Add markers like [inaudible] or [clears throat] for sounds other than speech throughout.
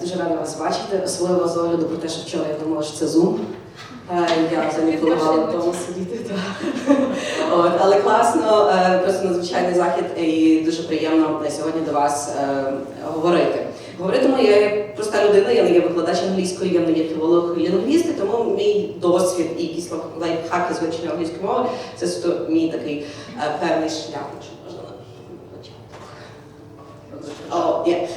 Дуже рада вас бачити, особливо з огляду про те, що вчора я думала, що це Zoom. Е, Я взагалі планувала вдома сидіти. [laughs] але класно, е, просто надзвичайний захід і дуже приємно сьогодні до вас е, говорити. Говоритиму я проста людина, я не є викладач англійської, я не є філолог і лінгвіст, тому мій досвід і якісь лайфхаки з вивчення англійської мови це мій такий певний шлях,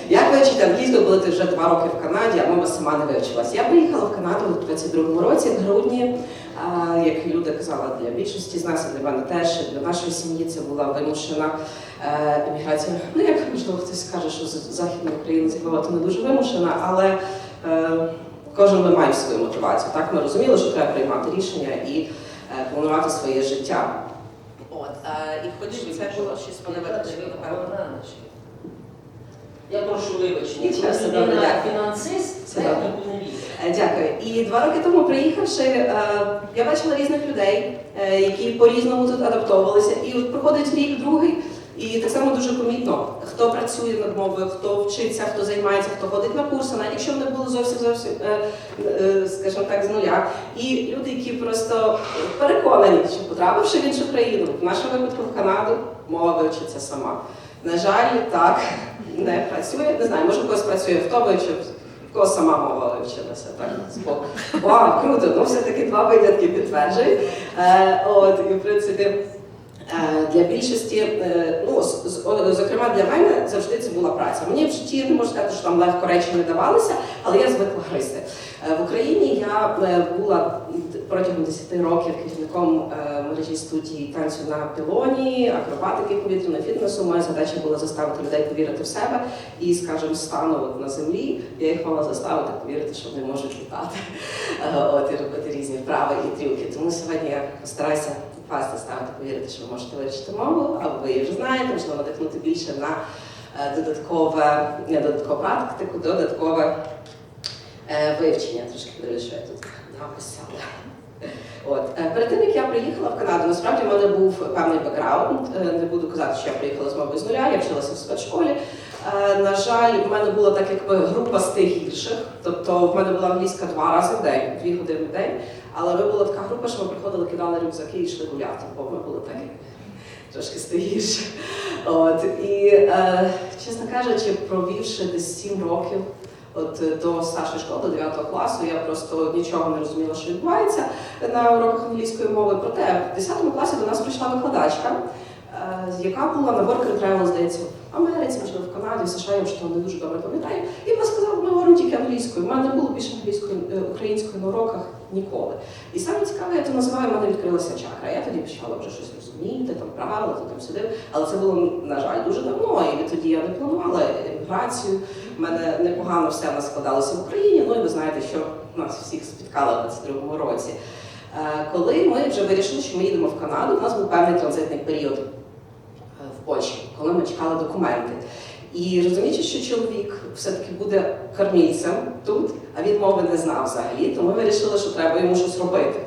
Як вивчити англійську, коли ти вже два роки в Канаді, а мова сама не вивчилась? Я приїхала в Канаду у 22-му році, в грудні. А, як Люда казала, для більшості з нас, і для мене теж, і для нашої сім'ї це була вимушена е, еміграція. Ну, як можливо хтось скаже, що з Західної України з то не дуже вимушена, але е, кожен ми має свою мотивацію. Так ми розуміли, що треба приймати рішення і е, планувати своє життя. От, е, і хоч це було щось поневикладне, напевно. Я прошу вибачення. Коли собі, людина фінансист, Це. Е, Дякую. І два роки тому, приїхавши, е, я бачила різних людей, е, які по-різному тут адаптовувалися. І от проходить рік, другий, і так само дуже помітно, хто працює над мовою, хто вчиться, хто займається, хто ходить на курси, навіть якщо вони були зовсім зовсім, скажімо так, з нуля. І люди, які просто переконані, що потрапивши в іншу країну, в нашому випадку в Канаду, мова вивчиться сама. На жаль, так не працює. Не знаю, може когось працює в тому, чи в кого сама мова вивчилася, так збоку. Вау, круто! Ну все-таки два винятки підтверджують. Е, от, і в принципі. Е, Для більшості, е, ну зокрема для мене завжди це була праця. Мені в житті не можу сказати, що там легко речі не давалися, але я звикла гристи. Е, В Україні я була протягом 10 років керівником мережі студії танцю на пілоні, акробатики повітряного фітнесу. Моя задача була заставити людей повірити в себе і, скажімо, стану на землі. Я їх мала заставити повірити, що вони можуть літати, от і робити різні вправи і трюки. Тому сьогодні я постараюся вас заставити повірити, що ви можете вивчити мову, або ви вже знаєте, можливо, надихнути більше на е, додаткове, не додаткову практику, додаткове е, вивчення. Трошки подивлюсь, що я тут написала. От е, перед тим як я приїхала в Канаду, насправді в мене був певний бекграунд. Е, Не буду казати, що я приїхала з мовою з нуля, я вчилася в спецшколі. На жаль, в мене була так якби група з тих гірших. Тобто в мене була англійська два рази в день, дві години в день. Але ми була така група, що ми приходили, кидали рюкзаки і йшли гуляти, бо ми були так як трошки стигіше. От і е, чесно кажучи, провівши десь сім років. От до старшої школи, до 9 класу, я просто нічого не розуміла, що відбувається на уроках англійської мови. Проте в 10 класі до нас прийшла викладачка, е, яка була на work and travel, здається, в Америці, можливо, в Канаді, в США, я вже того не дуже добре пам'ятаю. І вона сказала, ми говоримо тільки англійською. У мене не було більше англійської е, української на уроках ніколи. І саме цікаве, я то називаю, в мене відкрилася чакра. Я тоді почала вже щось розуміти, там правила, то там сюди. Але це було, на жаль, дуже давно. І відтоді я не планувала еміграцію. У мене непогано все нас складалося в Україні. Ну і ви знаєте, що нас всіх спіткало в 22-му році. Е, Коли ми вже вирішили, що ми їдемо в Канаду, у нас був певний транзитний період е, в Польщі, коли ми чекали документи. І розуміючи, що чоловік все-таки буде кормільцем тут, а він мови не знав взагалі, то ми вирішили, що треба йому щось робити.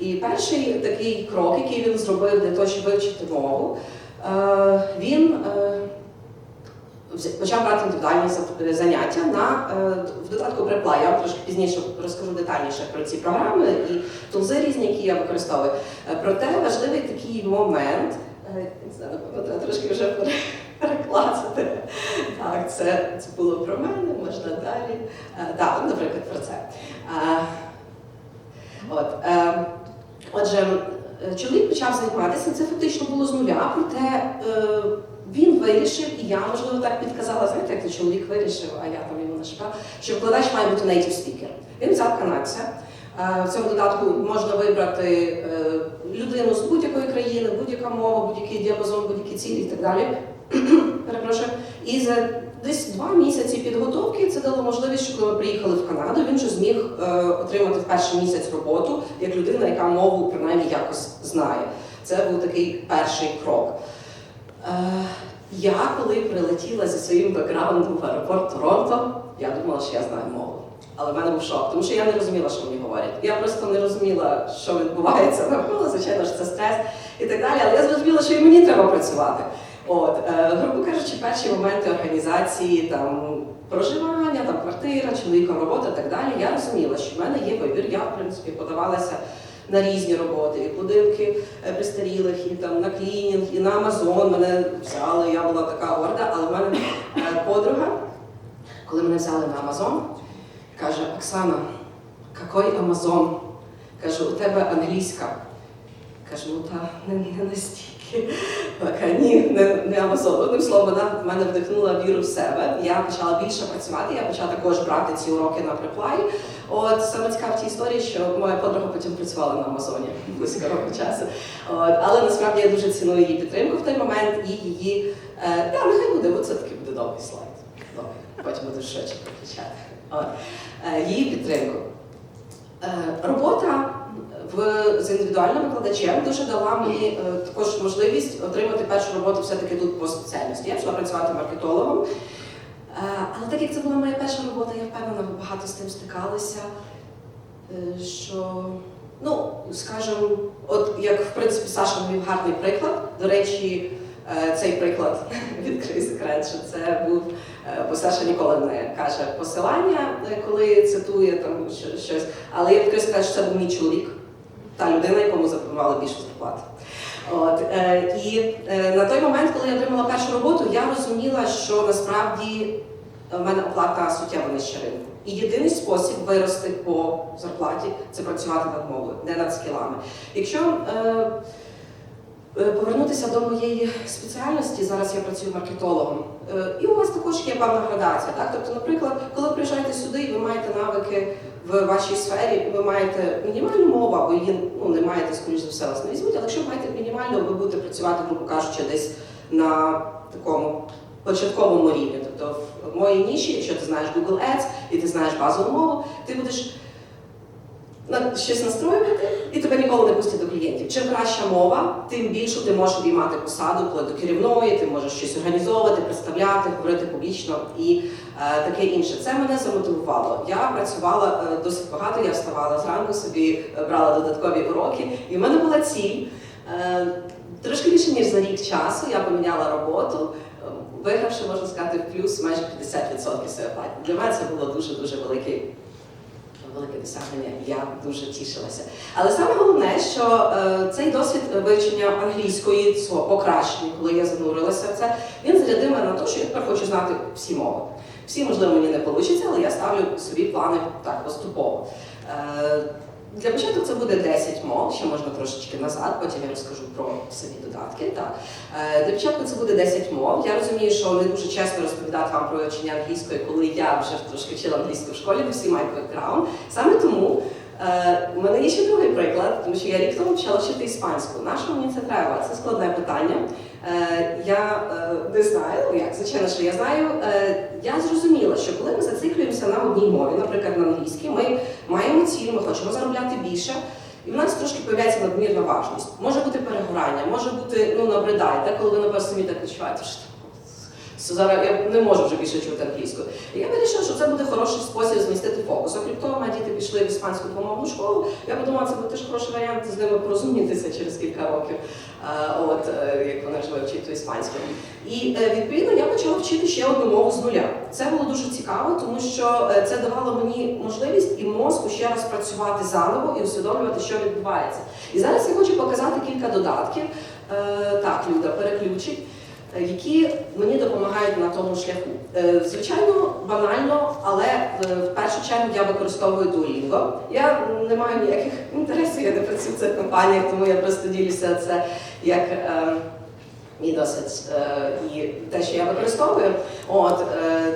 І перший такий крок, який він зробив для того, щоб вивчити мову, е, він е, почав брати індивідуальні заняття на е, в додатку Preply. Я вам трошки пізніше розкажу детальніше про ці програми і тулзи різні, які я використовую. Проте важливий такий момент. Не знаю, трошки вже пере- Так, це, це було про мене, можна далі. Е, Так, наприклад, про це. Е, От, е, отже, чоловік почав займатися, це фактично було з нуля, проте він вирішив, і я, можливо, так підказала, знаєте, як це чоловік вирішив, а я там йому нашла, що вкладач має бути native speaker. Він взяв канадця. В цьому додатку можна вибрати людину з будь-якої країни, будь-яка мова, будь-який діапазон, будь-які цілі і так далі. Перепрошую. І за десь два місяці підготовки це дало можливість, що коли ми приїхали в Канаду, він вже зміг е, отримати в перший місяць роботу як людина, яка мову принаймні якось знає. Це був такий перший крок. Е, я коли прилетіла зі своїм бекграундом в аеропорт Торонто, я думала, що я знаю мову. Але в мене був шок, тому що я не розуміла, що мені говорять. Я просто не розуміла, що відбувається навколо, звичайно ж, це стрес і так далі. Але я зрозуміла, що і мені треба працювати. От, е, грубо кажучи, перші моменти організації там проживання, там квартира, чоловіком робота і так далі. Я розуміла, що в мене є вибір. Я, в принципі, подавалася на різні роботи, і будинки е, престарілих, і там на клінінг, і на Амазон мене взяли. Я була така горда, але в мене е, подруга, коли мене взяли на Амазон, каже: Оксана, який Амазон? Каже, у тебе англійська. Кажу, ну та не, не настільки. Така, ні, не, не Амазон. Одним словом, вона в мене вдихнула віру в себе. Я почала більше працювати, я почала також брати ці уроки на приплаї. От саме цікаво в цій історії, що моя подруга потім працювала на Амазоні близько року часу. От, але насправді я дуже ціную її підтримку в той момент і її. Е, та, нехай буде, бо це таки буде довгий слайд. Довгий. Потім буду швидше проключати. От, е, її підтримку. Е, Робота з індивідуальним викладачем дуже дала мені е, також можливість отримати першу роботу все-таки тут по спеціальності. Я пішла працювати маркетологом. Е, але так як це була моя перша робота, я впевнена, ви багато з тим стикалися. е, Що, ну, скажімо, от як в принципі Саша навів гарний приклад. До речі, цей приклад [laughs] відкрив секрет, що це був бо Саша ніколи не каже посилання, коли цитує там щось. Але я відкрию сказати, що це був мій чоловік, та людина, якому запропонували більшу зарплату. От, е, і е, на той момент, коли я отримала першу роботу, я розуміла, що насправді в мене оплата суттєво нижча ринку. І єдиний спосіб вирости по зарплаті це працювати над мовою, не над скілами. Якщо е, Е, Повернутися до моєї спеціальності, зараз я працюю маркетологом. Е, І у вас також є певна градація. Так? Тобто, наприклад, коли ви приїжджаєте сюди і ви маєте навики в вашій сфері, ви маєте мінімальну мову, або її ну, не маєте, скоріш за все, вас не візьмуть, але якщо ви маєте мінімальну, ви будете працювати, грубо кажучи, десь на такому початковому рівні. Тобто в моїй ніші, якщо ти знаєш Google Ads і ти знаєш базову мову, ти будеш щось настроювати, і тебе ніколи не пустять до клієнтів. Чим краща мова, тим більше ти можеш обіймати посаду вплоть до керівної, ти можеш щось організовувати, представляти, говорити публічно і е, таке інше. Це мене замотивувало. Я працювала е, досить багато, я вставала зранку, собі е, брала додаткові уроки, і в мене була ціль. Е, трошки більше ніж за рік часу я поміняла роботу. Вигравши, можна сказати, в плюс майже 50% своєї платі. Для мене це було дуже дуже великий велике досягнення, я дуже тішилася. Але саме головне, що е, цей досвід вивчення англійської свого покращення, коли я занурилася в це, він зарядив мене на те, що я тепер хочу знати всі мови. Всі, можливо, мені не вийде, але я ставлю собі плани так поступово. Е, для початку це буде 10 мов, ще можна трошечки назад, потім я розкажу про самі додатки. Так. Е, Для початку це буде 10 мов. Я розумію, що не дуже чесно розповідати вам про вивчення англійської, коли я вже трошки вчила англійську в школі, бо всі мають бекграунд. Саме тому е, у мене є ще другий приклад, тому що я рік тому почала вчити іспанську. На що мені це треба? Це складне питання. Е, я е, не знаю, ну як, звичайно, що я знаю. Е, я зрозуміла, що коли ми зациклюємося на одній мові, наприклад, на англійській, ми маємо ціль, ми хочемо заробляти більше. І в нас трошки появляється надмірна важність. Може бути перегорання, може бути ну набридає, коли ви на собі так відчуваєте, що зараз я не можу вже більше чути англійську. І я вирішила, що це буде хороший спосіб змістити фокус. Окрім того, мої діти пішли в іспанську помовну школу. Я подумала, це буде теж хороший варіант з ними порозумітися через кілька років, от е, як вони вивчать ту іспанську. І е, відповідно я почала вчити ще одну мову з нуля. Це було дуже цікаво, тому що е, це давало мені можливість і мозку ще раз працювати заново і усвідомлювати, що відбувається. І зараз я хочу показати кілька додатків. Так, Люда, переключить. Е, Які мені допомагають на тому шляху. Е, Звичайно, банально, але в першу чергу я використовую Duolingo. Я не маю ніяких інтересів, я не працюю в цих компаніях, тому я просто ділюся це як мій е, і те, що я використовую. От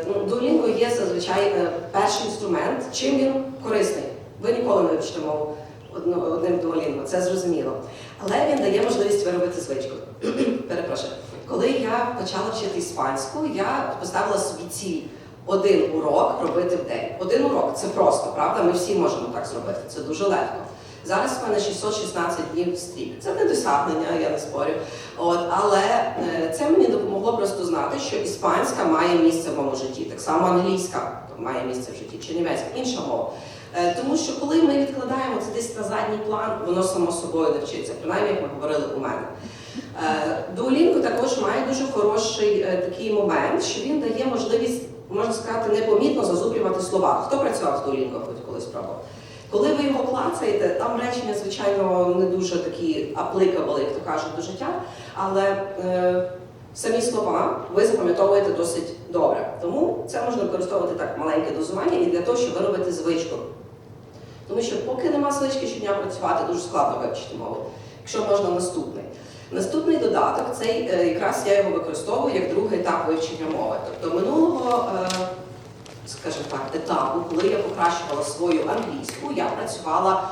ну, Duolingo є зазвичай перший інструмент. Чим він корисний? Ви ніколи не вивчите мову одним Duolingo, це зрозуміло. Але він дає можливість виробити звичку. [clears throat] Перепрошую. Коли я почала вчити іспанську, я поставила собі ціль один урок робити в день. Один урок це просто, правда? Ми всі можемо так зробити. Це дуже легко. Зараз в мене 616 днів стрік. Це не досягнення, я не спорю. От, але е, це мені допомогло просто знати, що іспанська має місце в моєму житті. Так само англійська має місце в житті, чи німецька, інша мова. Е, Тому що коли ми відкладаємо це десь на задній план, воно само собою не вчиться, принаймні, як ми говорили у мене. Е, Duolingo також має дуже хороший е, такий момент, що він дає можливість, можна сказати, непомітно зазубрювати слова. Хто працював з Duolingo хоч колись пробував? Коли ви його клацаєте, там речення, звичайно, не дуже такі applicable, як то кажуть, до життя, але е, самі слова ви запам'ятовуєте досить добре. Тому це можна використовувати так маленьке дозування і для того, щоб виробити звичку. Тому що поки нема звички щодня працювати, дуже складно вивчити мову. Якщо можна наступний. Наступний додаток, цей е, якраз я його використовую як другий етап вивчення мови. Тобто минулого, е, скажімо так, етапу, коли я покращувала свою англійську, я працювала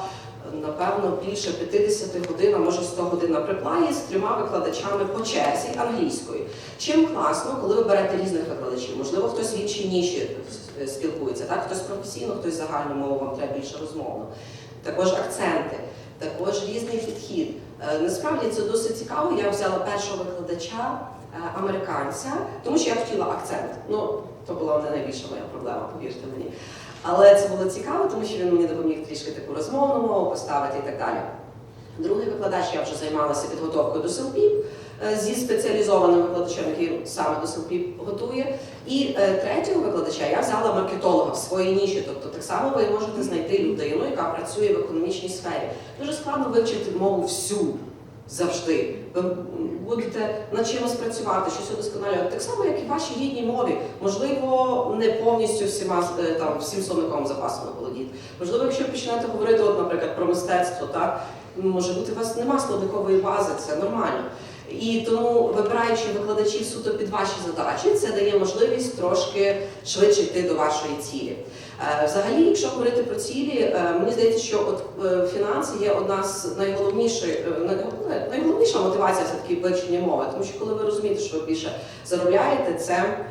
напевно більше 50 годин, а може 100 годин на приплаї з трьома викладачами по черзі англійської. Чим класно, коли ви берете різних викладачів, можливо, хтось в іншій ніші спілкується, так? хтось професійно, хтось загальну мову, вам треба більше розмовно. Також акценти, також різний підхід. Е, Насправді це досить цікаво. Я взяла першого викладача е, американця, тому що я хотіла акцент. Ну, то була не найбільша моя проблема, повірте мені. Але це було цікаво, тому що він мені допоміг трішки таку розмовну мову поставити і так далі. Другий викладач я вже займалася підготовкою до селпіп е, зі спеціалізованим викладачем, який саме до селпіп готує. І е, третього викладача я взяла маркетолога в своїй ніші. Тобто так само ви можете знайти людину, яка працює в економічній сфері. Дуже складно вивчити мову всю завжди. Ви будете над чимось працювати, щось удосконалювати. Так само, як і в вашій рідній мові. Можливо, не повністю всіма е, там всім словниковим запасом ви володієте. Можливо, якщо почнете говорити, от, наприклад, про мистецтво, так може бути у вас нема словникової бази, це нормально. І тому, вибираючи викладачів суто під ваші задачі, це дає можливість трошки швидше йти до вашої цілі. Е, Взагалі, якщо говорити про цілі, е, мені здається, що от е, фінанси є одна з найголовніших, е, найголовніша мотивація все таки вивчення мови, тому що коли ви розумієте, що ви більше заробляєте, це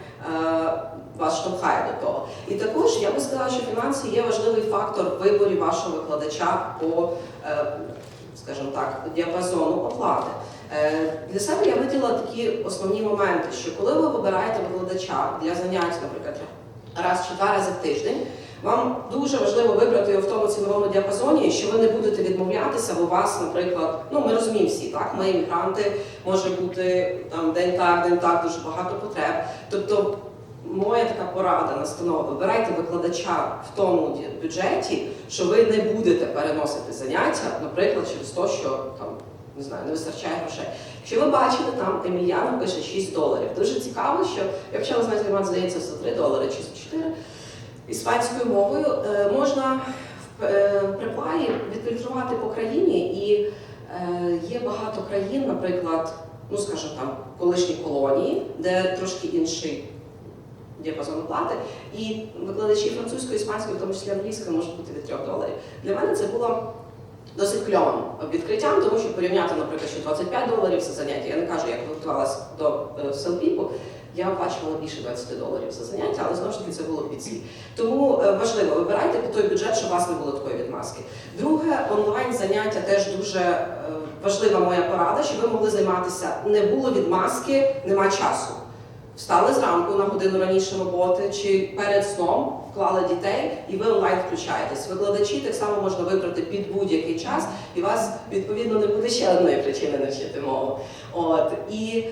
вас штовхає до того. І також я би сказала, що фінанси є важливий фактор виборі вашого викладача по, скажімо так, діапазону оплати. Е, Для себе я виділа такі основні моменти, що коли ви вибираєте викладача для занять, наприклад, раз чи два рази в тиждень, вам дуже важливо вибрати його в тому ціновому діапазоні, що ви не будете відмовлятися, бо у вас, наприклад, ну ми розуміємо всі, так, ми іммігранти, може бути там день так, день так, дуже багато потреб. Тобто, моя така порада, настанова, вибирайте викладача в тому бюджеті, що ви не будете переносити заняття, наприклад, через те, що там не знаю, не вистачає грошей. Якщо ви бачите, там Емільяно пише 6 доларів. Дуже цікаво, що я почала з нею займатися, здається, за 3 долари чи за 4 іспанською мовою. Е, можна в е, приплаї відфільтрувати по країні, і е, є багато країн, наприклад, ну скажімо там, колишні колонії, де трошки інший діапазон оплати, і викладачі французької, іспанської, в тому числі англійської, можуть бути від 3 доларів. Для мене це було досить кльовим відкриттям, тому що порівняти, наприклад, що 25 доларів за заняття. Я не кажу, як готувалася до е, селпіпу, я оплачувала більше 20 доларів за заняття, але знову ж таки це було під ціль. Тому е, важливо, вибирайте той бюджет, щоб у вас не було такої відмазки. Друге, онлайн заняття теж дуже е, важлива моя порада, щоб ви могли займатися. Не було відмазки, нема часу. Встали зранку на годину раніше роботи чи перед сном вклали дітей, і ви онлайн включаєтесь. Викладачі так само можна вибрати під будь-який час, і вас відповідно не буде ще одної причини навчити мову. От і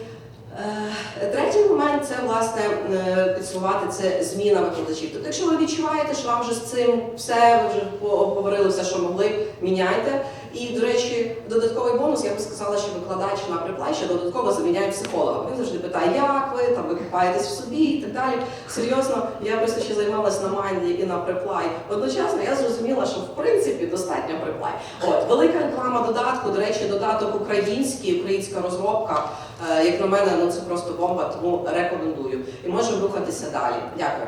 е, третій момент це власне е, підсумувати це зміна викладачів. Тобто, якщо ви відчуваєте, що вам вже з цим все, ви вже по- обговорили все, що могли, міняйте. І, до речі, додатковий бонус, я би сказала, що викладач на приплай ще додатково заміняє психолога. Він завжди питає, як ви, там ви купаєтесь в собі і так далі. Серйозно, я просто ще займалась на майнді і на приплай. Одночасно я зрозуміла, що в принципі достатньо приплай. От велика реклама додатку. До речі, додаток український, українська розробка. Е, Як на мене, ну це просто бомба, тому рекомендую. І можемо рухатися далі. Дякую.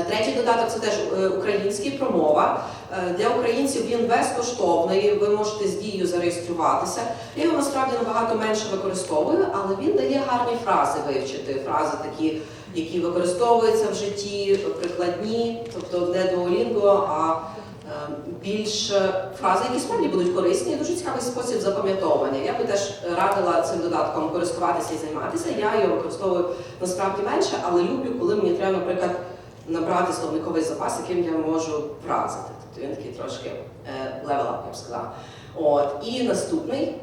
Е, Третій додаток це теж е, український промова. Е, Для українців він безкоштовний. Ви можете з дією зареєструватися. Я його насправді набагато менше використовую, але він дає гарні фрази вивчити. Фрази такі, які використовуються в житті, прикладні, тобто не Duolingo, а е, більш е, фрази, які справді будуть корисні, і дуже цікавий спосіб запам'ятовування. Я би теж радила цим додатком користуватися і займатися. Я його використовую насправді менше, але люблю, коли мені треба, наприклад, набрати словниковий запас, яким я можу вразити. Він такий трошки левел я б сказала. От. І наступний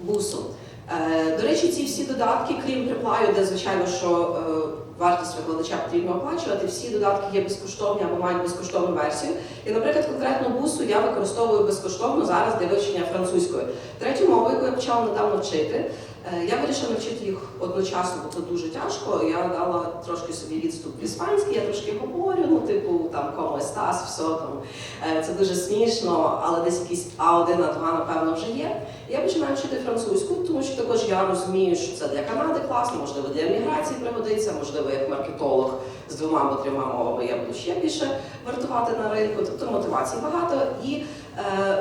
бусум. Е, До речі, ці всі додатки, крім приплаю, де звичайно, що е, вартість викладача потрібно оплачувати. Всі додатки є безкоштовні або мають безкоштовну версію. І, наприклад, конкретно бусу я використовую безкоштовно зараз для вивчення французької. Третю мову, яку я почала недавно вчити, я вирішила навчити їх одночасно, бо це дуже тяжко. Я дала трошки собі відступ в іспанській, я трошки говорю, ну, типу, там комо естас, все там. Е, Це дуже смішно, але десь якийсь А1, А2, напевно, вже є. Я починаю вчити французьку, тому що також я розумію, що це для Канади класно, можливо, для еміграції пригодиться, можливо, як маркетолог з двома або трьома мовами я буду ще більше вартувати на ринку, тобто мотивацій багато. І е,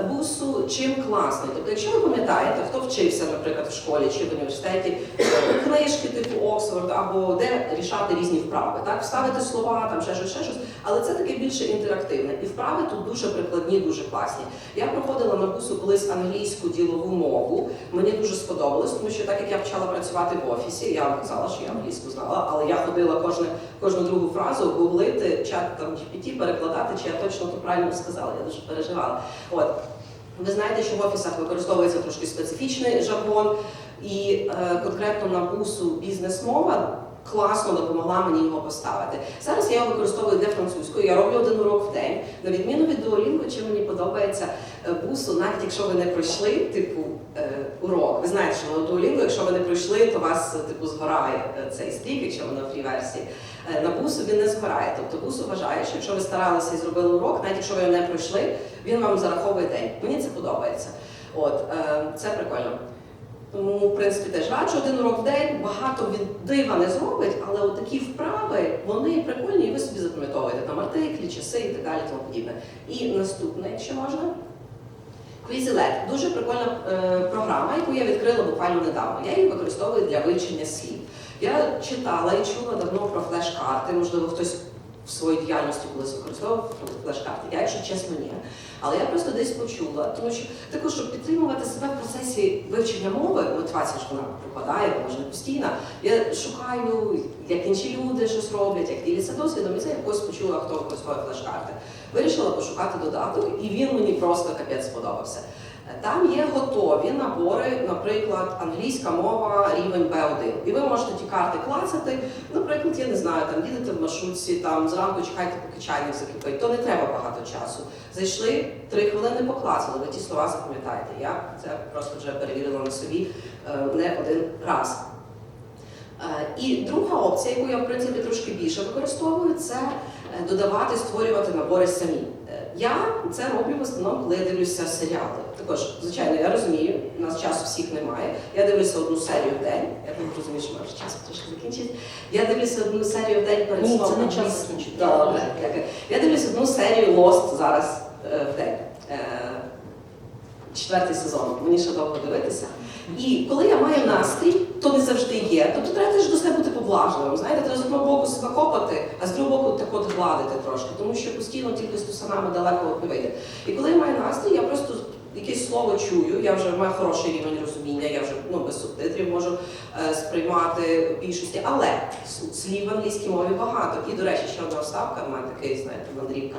бусу чим класний. Тобто, якщо ви пам'ятаєте, хто вчився, наприклад, в школі чи в університеті, е, книжки типу Оксфорд, або де рішати різні вправи, так, вставити слова, там ще щось, ще щось, але це таке більше інтерактивне. І вправи тут дуже прикладні, дуже класні. Я проходила на бусу колись англійську ділову мову. Мені дуже сподобалось, тому що так як я почала працювати в офісі, я вам казала, що я англійську знала, але я ходила кожне, кожну другу фразу гуглити, чат там GPT, перекладати, чи я точно то правильно сказала. Я дуже переживала. От ви знаєте, що в офісах використовується трошки специфічний жаргон, і е, конкретно на бусу бізнес-мова класно допомогла мені його поставити. Зараз я його використовую для французької. Я роблю один урок в день. На відміну від Duolingo, чим мені подобається бусу, навіть якщо ви не пройшли, типу е, урок. Ви знаєте, що на Duolingo, якщо ви не пройшли, то вас е, типу згорає е, цей стрік, якщо ви на фрі-версії. Е, На бусу він не згорає. Тобто бус вважає, що якщо ви старалися і зробили урок, навіть якщо ви його не пройшли, він вам зараховує день. Мені це подобається. От е, це прикольно. Тому, в принципі, теж раджу один урок в день, багато він дива не зробить, але такі вправи, вони прикольні, і ви собі запам'ятовуєте там артиклі, часи і так далі, тому подібне. І наступне, якщо можна. Quizlet – дуже прикольна е, програма, яку я відкрила буквально недавно. Я її використовую для вивчення слів. Я читала і чула давно про флеш-карти, можливо, хтось в своїй діяльності колись використовував флеш-карти. Я, якщо чесно, ні. Але я просто десь почула, тому що також, щоб підтримувати себе в процесі вивчення мови, мотивація ж вона пропадає, вона ж не постійна. Я шукаю, як інші люди щось роблять, як діляться досвідом, і це якось почула, хто використовує флеш-карти. Вирішила пошукати додаток, і він мені просто капець сподобався. Там є готові набори, наприклад, англійська мова рівень B1. І ви можете ті карти клацати. Наприклад, я не знаю, там їдете в маршрутці, там зранку чекайте, поки чайник закипить, то не треба багато часу. Зайшли три хвилини, поклацали, ви ті слова запам'ятаєте. Я це просто вже перевірила на собі е, не один раз. Е, І друга опція, яку я в принципі трошки більше використовую, це е, додавати, створювати набори самі. Е, Я це роблю в основному, коли я дивлюся серіали. Також, звичайно, я розумію, у нас часу всіх немає. Я дивлюся одну серію в день. Я так розумію, що може час трошки закінчити. Я дивлюся одну серію в день перед Ні, це не час закінчити. Добре, дякую. Я дивлюся одну серію Lost зараз е, в день. Четвертий сезон. Мені ще довго дивитися. І коли я маю настрій, то не завжди є. Тобто треба теж до себе бути поблажливим. Знаєте, треба з одного боку себе копати, а з другого боку так от гладити трошки, тому що постійно тільки з тусанами далеко не вийде. І коли я маю настрій, я просто якесь слово чую, я вже маю хороший рівень розуміння, я вже ну, без субтитрів можу е, сприймати більшості, але слів в англійській мові багато. І, до речі, ще одна вставка, в мене такий, знаєте, мандрівка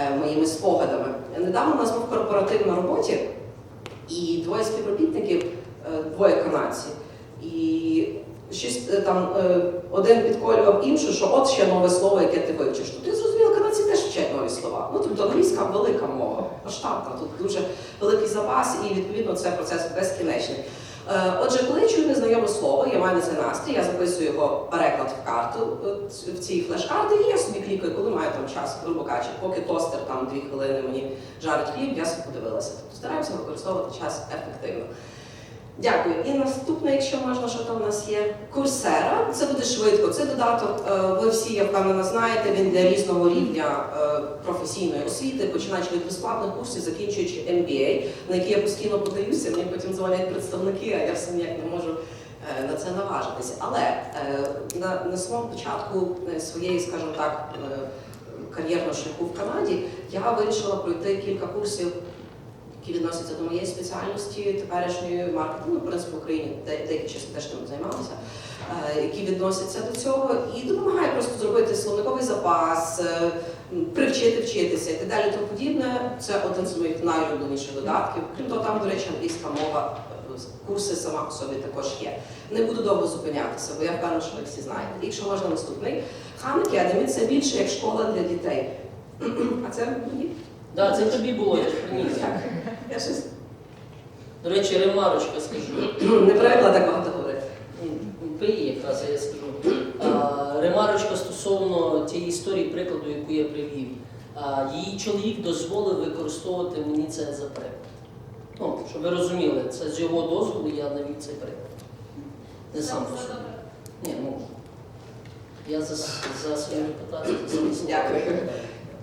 е, моїми спогадами. Недавно у нас був корпоратив на роботі, і двоє співробітників, е, двоє канадців. І щось е, там е, один підколював іншу, що от ще нове слово, яке ти вивчиш. То ти зрозуміло, канадці теж вчать нові слова. Ну тобто англійська велика мова, масштабна, тут дуже великий запас, і відповідно це процес безкінечний. Отже, коли чую я маю на це настрій, я записую його переклад в карту е, в цій флеш-карті, і я собі клікаю, коли маю там час, грубо кажучи, поки тостер там дві хвилини мені жарить хліб, я собі подивилася. Тобто стараємося використовувати час ефективно. Дякую. І наступне, якщо можна, що там у нас є Курсера. Це буде швидко. Це додаток. е, Ви всі, я впевнена, знаєте. Він для різного рівня е, професійної освіти, починаючи від безплатних курсів, закінчуючи MBA, на які я постійно подаюся. Мені потім дзвонять представники, а я все ніяк не можу на це наважитися. Але е, на, на самому початку е, своєї, скажімо так, е, кар'єрного шляху в Канаді я вирішила пройти кілька курсів які відносяться до моєї спеціальності теперішньої маркетингу, в принципі, в Україні деякі часи теж тим займалися, е, які відносяться до цього, і допомагає просто зробити словниковий запас, е, привчити вчитися і так далі. Тому подібне. Це один з моїх найулюбленіших додатків. Крім того, там, до речі, англійська мова курси сама по собі також є. Не буду довго зупинятися, бо я впевнена, що ви всі знаєте. Якщо можна наступний. Хан Academy – це більше як школа для дітей. [clears throat] А це мені? Да, це тобі було, я ж приніс. Я щось До речі, ремарочка скажу. [clears throat] не привикла так багато говорити. Пиї якраз я скажу. А, ремарочка стосовно тієї історії, прикладу, яку я привів. А, її чоловік дозволив використовувати мені це за приклад. Ну, щоб ви розуміли, це з його дозволу я навів цей приклад. Не сам по собі. Ні, ну. Я за, за свою репутацію, за свої слова. Дякую.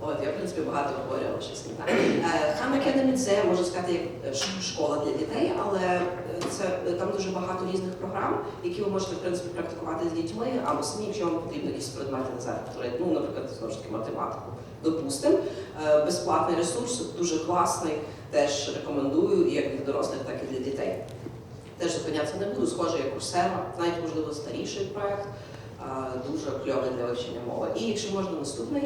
От, я, в принципі, багато говорила щось не так. Е, Academy – це, можна сказати, як школа для дітей, але е, це, е, там дуже багато різних програм, які ви можете, в принципі, практикувати з дітьми, або самі, якщо вам потрібно якісь предмети на завтра, ну, наприклад, знову ж таки, математику. Допустимо, Е, безплатний ресурс, дуже класний, теж рекомендую як для дорослих, так і для дітей. Теж зупинятися не буду, схоже, як Курсера, навіть, можливо, старіший проект, е, дуже кльовий для вивчення мови. І якщо можна наступний,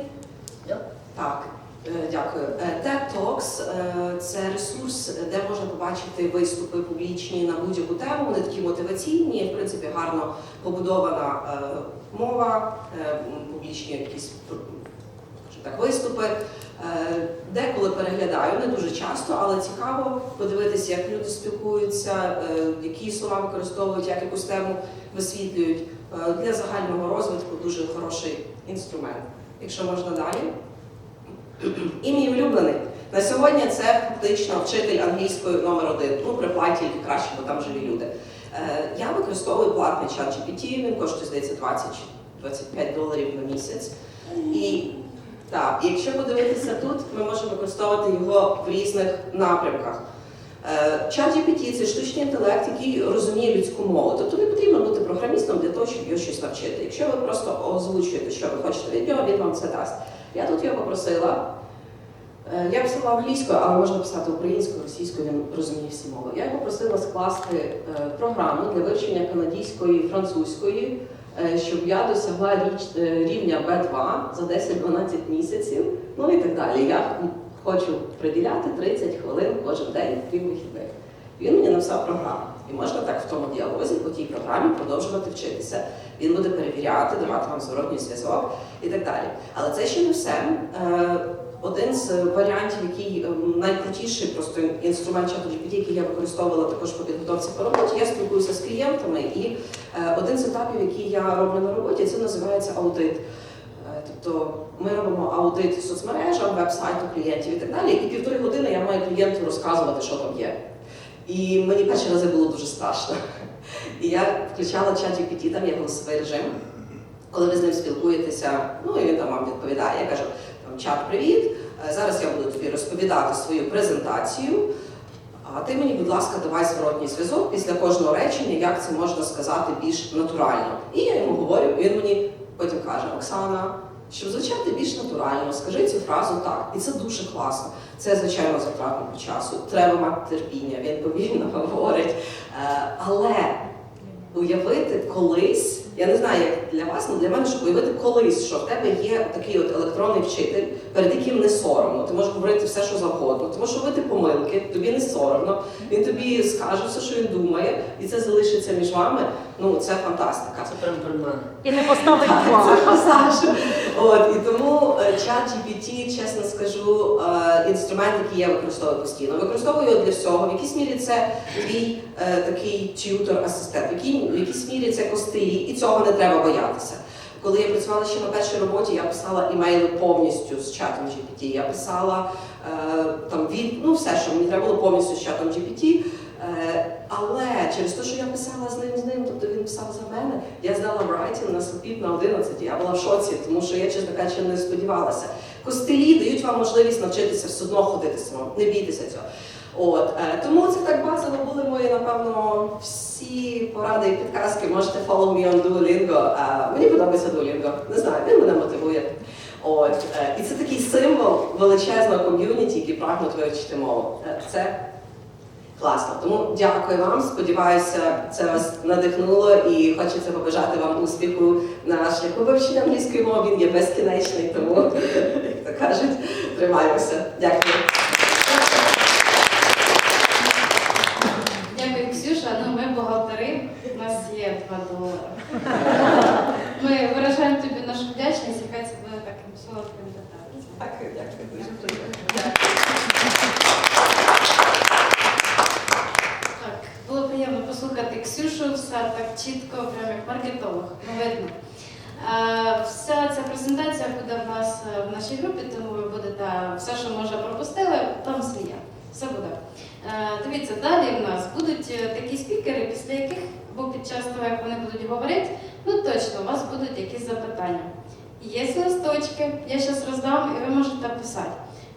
Я? так, е, дякую. Е, TED Talks е, – це ресурс, де можна побачити виступи публічні на будь-яку тему. Вони такі мотиваційні, в принципі, гарно побудована мова, публічні якісь так, виступи. Е, Деколи переглядаю, не дуже часто, але цікаво подивитися, як люди спілкуються, е, які слова використовують, як якусь тему висвітлюють. Е, Для загального розвитку дуже хороший інструмент. Якщо можна далі. І мій улюблений. На сьогодні це фактично вчитель англійської номер один. Ну, при платі краще, бо там живі люди. Я використовую платний чат GPT, він коштує, здається, 20-25 доларів на місяць. І так, і якщо подивитися тут, ми можемо використовувати його в різних напрямках. Е, Чат GPT – це штучний інтелект, який розуміє людську мову. Тобто не потрібно бути програмістом для того, щоб його щось навчити. Якщо ви просто озвучуєте, що ви хочете від нього, він вам це дасть. Я тут його попросила. Е, Я писала англійською, але можна писати українською, російською, він розуміє всі мови. Я його просила скласти е, програму для вивчення канадійської, французької, е, щоб я досягла річ- е, рівня B2 за 10-12 місяців, ну і так далі. Я хочу приділяти 30 хвилин кожен день, крім вихідних. Він мені написав програму. І можна так в тому діалозі, по тій програмі продовжувати вчитися. Він буде перевіряти, давати вам зворотній зв'язок і так далі. Але це ще не все. Е, Один з варіантів, який ем, найкрутіший просто інструмент чату GPT, який я використовувала також по підготовці по роботі, я спілкуюся з клієнтами, і е, один з етапів, який я роблю на роботі, це називається аудит. Е, Тобто ми робимо аудит соцмережам, веб-сайту клієнтів і так далі. І півтори години я маю клієнту розказувати, що там є. І мені перші рази було дуже страшно. [laughs] І я включала чат GPT, там є голосовий режим. Коли ви з ним спілкуєтеся, ну і він там вам відповідає. Я кажу, там, чат, привіт. е, Зараз я буду тобі розповідати свою презентацію. А ти мені, будь ласка, давай зворотній зв'язок після кожного речення, як це можна сказати більш натурально. І я йому говорю, він мені потім каже: Оксана, щоб звучати більш натурально, скажи цю фразу так. І це дуже класно. Це, звичайно, затратно по часу. Треба мати терпіння, він повільно [laughs] говорить. Е, Але уявити колись, я не знаю, як для вас, але для мене, щоб уявити колись, що в тебе є такий от електронний вчитель, перед яким не соромно, ти можеш говорити все, що завгодно, ти можеш робити помилки, тобі не соромно, він тобі скаже все, що він думає, і це залишиться між вами. Ну це фантастика. Це прям при мене. І не поставить От і тому е, чат GPT, чесно скажу, е, інструмент, який я використовую постійно. Використовую його для всього. В якійсь мірі це твій е, такий т'ютор-асистент, в якій- якійсь мірі це костилі, і цього не треба боятися. Коли я працювала ще на першій роботі, я писала імейли повністю з чатом GPT. Я писала е, там від ну все, що мені треба було повністю з чатом GPT. Е, але через те, що я писала з ним з ним, тобто він писав за мене, я здала writing на слепіт на 11, я була в шоці, тому що я, чесно кажучи, не сподівалася. Костелі дають вам можливість навчитися все одно ходити самому, не бійтеся цього. От, е, тому це так базово були мої, напевно, всі поради і підказки. Можете follow me on Duolingo. Е, мені подобається Duolingo, не знаю, він мене мотивує. От, е, і це такий символ величезного ком'юніті, які прагнуть вивчити мову. Це Класно, тому дякую вам. Сподіваюся, це вас надихнуло і хочеться побажати вам успіху на шляху вивчення англійської мови. Він є безкінечний, тому як то кажуть, тримаємося. Дякую. Дякую, Ксюш. 2 долари. Ми виражаємо тобі нашу вдячність, і хай це буде таким солодким деталем. Так, дякую, дуже приємно. Так, було приємно послухати Ксюшу, все так чітко, прямо як маркетолог, ну видно. Е, Вся ця презентація буде в нас е, в нашій групі, тому ви будете все, що може пропустили, там все є. Все буде. Е, Дивіться, далі в нас будуть е, такі спікери, після яких, або під час того, як вони будуть говорити, ну точно у вас будуть якісь запитання. Є листочки, я зараз роздам і ви можете писати.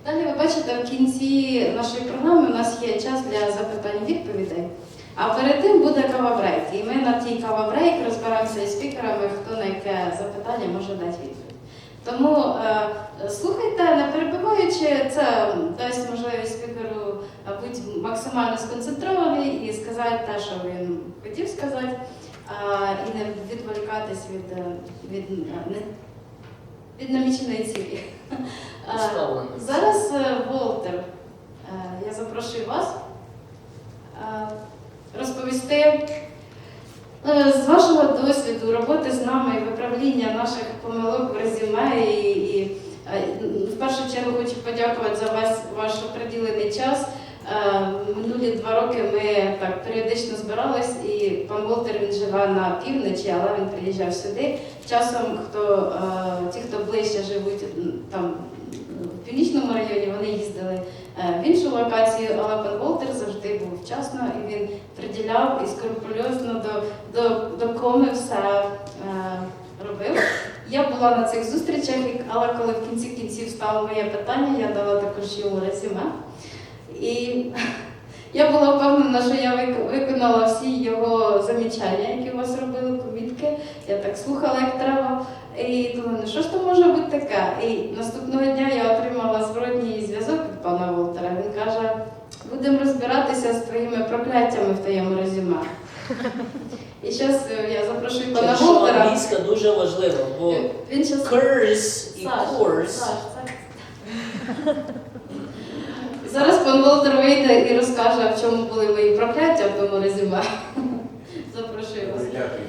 Далі ви бачите, в кінці нашої програми у нас є час для запитань і відповідей. А перед тим буде кава-брейк. І ми на тій кава-брейк розберемося із спікерами, хто на яке запитання може дати відповідь. Тому е, слухайте, не перебиваючи, це дасть можливість спікеру е, бути максимально сконцентрований і сказати те, що він хотів сказати, а, і не відволікатись від, е, від, е, не- від наміченої цілі. Зараз е, Волтер, е, я запрошую вас е, розповісти з вашого досвіду роботи з нами і виправління наших помилок в резюме. І, і в першу чергу хочу подякувати за ваш, ваш приділений час. Е, Минулі два роки ми так періодично збирались, і пан Волтер він живе на півночі, але він приїжджав сюди. Часом хто е, ті, хто ближче живуть там в північному районі, вони їздили е, в іншу локацію, але пан Волтер завжди був вчасно і він приділяв і скрупульозно до, до, до коми все робив. Я була на цих зустрічах, але коли в кінці кінців стало моє питання, я дала також йому резюме. І я була впевнена, що я виконала всі його замічання, які у вас робили, помітки. Я так слухала, як треба. І думаю, ну що ж то може бути таке? І наступного дня я отримала зворотній зв'язок від пана Волтера. Він каже: будемо розбиратися з твоїми прокляттями в твоєму резюме. І зараз я запрошую пана Волтера. англійська дуже важлива, бо Він curse і course Зараз пан Волтер вийде і розкаже, в чому були мої прокляття в тому резюме. [laughs] Запрошую вас. Дякую.